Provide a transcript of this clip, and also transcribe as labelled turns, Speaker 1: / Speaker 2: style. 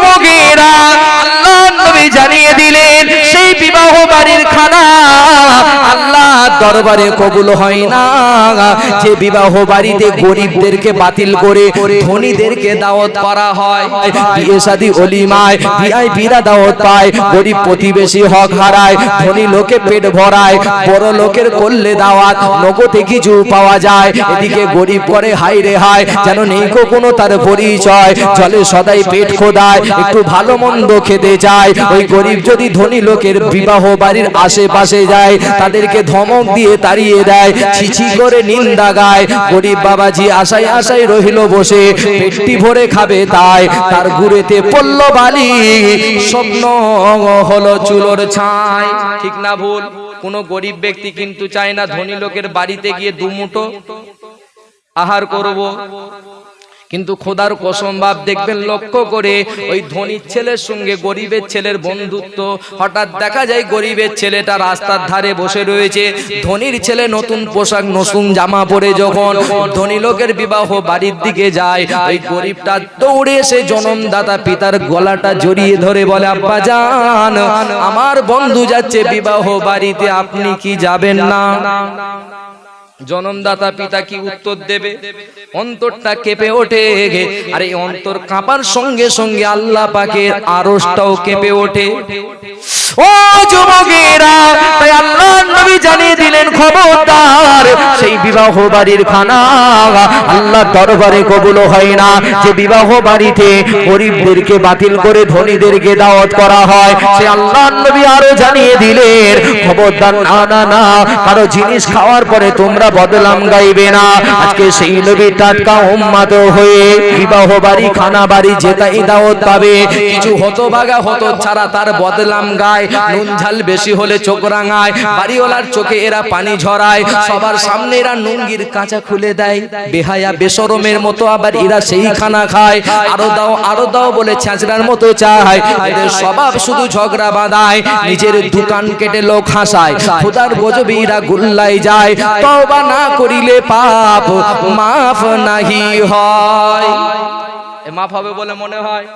Speaker 1: যুবকেরা আল্লাহ আল্লাহ কবুল হয় না। যে বিবাহ বাড়িতে গরিবদেরকে বাতিল করে ধনীদেরকে দাওয়াত করা হয়, বিয়ে শাদী অলিমায় ভিআইপিরা দাওয়াত পায়, গরিব প্রতিবেশী হক হারায়, ধনী লোকে পেট ভরায়, বড় লোকের করলে দাওয়াত, নগদে কিছু পাওয়া যায়, এদিকে গরিব করে হাই রে হায়, যেন নেই কো কোনো তার পরিচয় চলে সদাই পেট খোদায়, একটু ভালো মন্দ খেতে যায় ওই গরিব যদি ধনী লোকের বিবাহ বাড়ির আশেপাশে যায়, তাদেরকে ধমক দিয়ে তাড়িয়ে দেয়, ছিছি করে নিন্দা গায়। গরিব বাবাজি আশাই আশাই রহিল বসে, পেটটি ভরে খাবে তাই। তার গুড়েতে পড়ল বালি, স্বপ্ন হলো চুলোর ছাই। ঠিক না ভুল? কোন গরিব ব্যক্তি কিন্তু চায় না ধনী লোকের বাড়িতে গিয়ে দুমুটো আহার করব। কিন্তু খোদার কসম বাপ দেখবেন, লক্ষ্য করে ওই ধনীর ছেলের সঙ্গে গরিবের ছেলের বন্ধুত্ব, হঠাৎ দেখা যায় গরিবের ছেলেটা রাস্তার ধারে বসে রয়েছে, ধনীর ছেলে নতুন পোশাক নতুন জামা পরে যখন ধনী লোকের বিবাহ বাড়ির দিকে যায়, ওই গরিবটা দৌড়ে এসে জনমদাতা পিতার গলাটা জড়িয়ে ধরে বলে, আব্বা জান, আমার বন্ধু যাচ্ছে বিবাহ বাড়িতে, আপনি কি যাবেন না? জনমদাতা পিতা কি উত্তর দেবে? অন্তরটা কেঁপে ওঠে আর এই অন্তর কাঁপার সঙ্গে সঙ্গে আল্লাহ পাকের আরসটাও কেঁপে ওঠে। ও যুবকেরা, তাই আল্লাহ নবী জানিয়ে দিলেন, খবরদার সেই বিবাহ বাড়ির খানা। আল্লাহ দরবারে কবুল হয় না। যে বিবাহ বাড়িতে গরিবদেরকে বাতিল করে ধনীদেরকে দাওয়াত করা হয়, সে আল্লাহ নবী আরও জানিয়ে দিলেন, খবরদার, না না না, কারও জিনিস খাওয়ার পরে তোমরা বদলাম গাইবে না। আজকে সেই নবী টাটকা উম্মাদ হয়ে বিবাহ বাড়ি, খানা বাড়ি যেটাই দাওয়াত পাবে, কিছু হতবাগা হতো ছাড়া তার বদলাম গায়। নুন ঝাল বেশি হলে চোখ রাঙায়, বাড়িওয়ালার চোখে এরা পানি ঝরায়। সবার সামনে এরা নুঙ্গির কাঁচা খুলে দেয়। বেহায়া বেসরমের মতো আবার এরা সেই খানা খায়। আরও দাও আরও দাও বলে ছ্যাঁচড়ার মতো চায়। এদের স্বভাব শুধু ঝগড়া বাঁধায়। নিজের দোকান কেটে লোক হাসায়। খোদার গজবে এরা গুল্লাই যায়। তওবা না করিলে পাপ মাফ নাহি হয়। মাফ হবে বলে মনে হয়।